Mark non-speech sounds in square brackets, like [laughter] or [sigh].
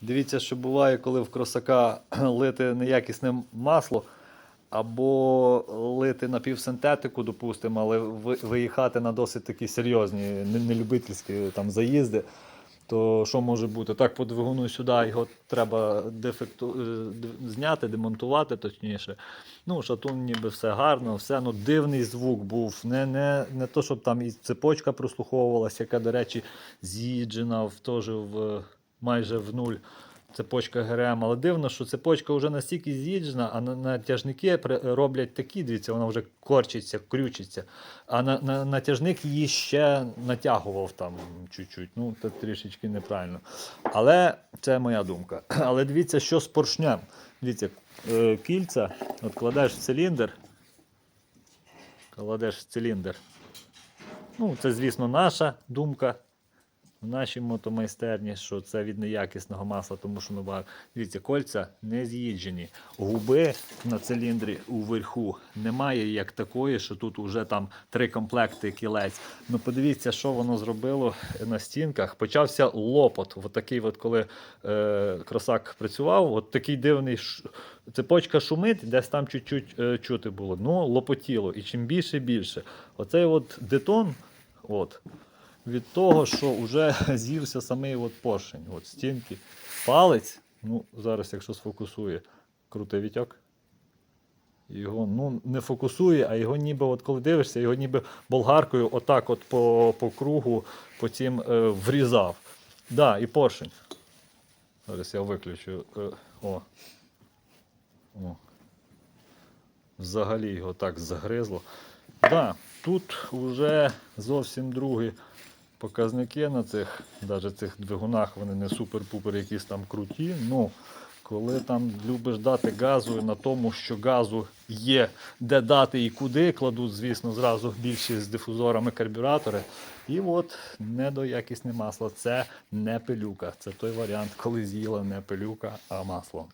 Дивіться, що буває, коли в кросака [clears throat] лити неякісне масло, або лити напівсинтетику, допустимо, але виїхати на досить такі серйозні, нелюбительські там заїзди. То що може бути? Так, по двигуну сюди його треба дефекту... е, зняти, демонтувати, точніше. Ну, шатун ніби все гарно, все, ну дивний звук був. Не, не, не то, щоб там і цепочка прослуховувалася, яка, до речі, з'їджена в, теж в, майже в нуль. Цепочка ГРМ, але дивно, що цепочка вже настільки з'їджена, а натяжники роблять такі, дивіться, вона вже корчиться, крючиться. А на, на, натяжник її ще натягував там чуть-чуть. Ну, це трішечки неправильно. Але це моя думка. [clears throat] Але дивіться, що з поршнем. Дивіться, е, кільця, от кладеш в циліндр, кладеш в циліндр. Ну, це, звісно, наша думка в нашій мотомайстерні, що це від неякісного масла, тому що ми бачимо, дивіться, кольця не з'їджені. Губи на циліндрі уверху немає як такої, що тут вже там три комплекти кілець. Ну подивіться, що воно зробило на стінках. Почався лопот. От такий, от коли е, кросак працював, от такий дивний ш... цепочка шумить, десь там чуть-чуть е, чути було. Ну, лопотіло. І чим більше, більше. Оцей от детон. От, від того, що вже [laughs] з'ївся самий от поршень, от стінки. Палець, ну зараз, якщо сфокусує, крутий вітьок. Його ну, не фокусує, а його ніби, от коли дивишся, його ніби болгаркою отак от по, по кругу потім е, врізав. Да, і поршень. Зараз я виключу. Е, о. О. Взагалі його так загризло. Да, тут вже зовсім другі показники на цих, навіть цих двигунах, вони не супер-пупер якісь там круті. Ну, коли там любиш дати газу на тому, що газу є де дати і куди, кладуть, звісно, зразу більші з дифузорами карбюратори. І от недоякісне масло. Це не пилюка. Це той варіант, коли з'їла не пилюка, а масло.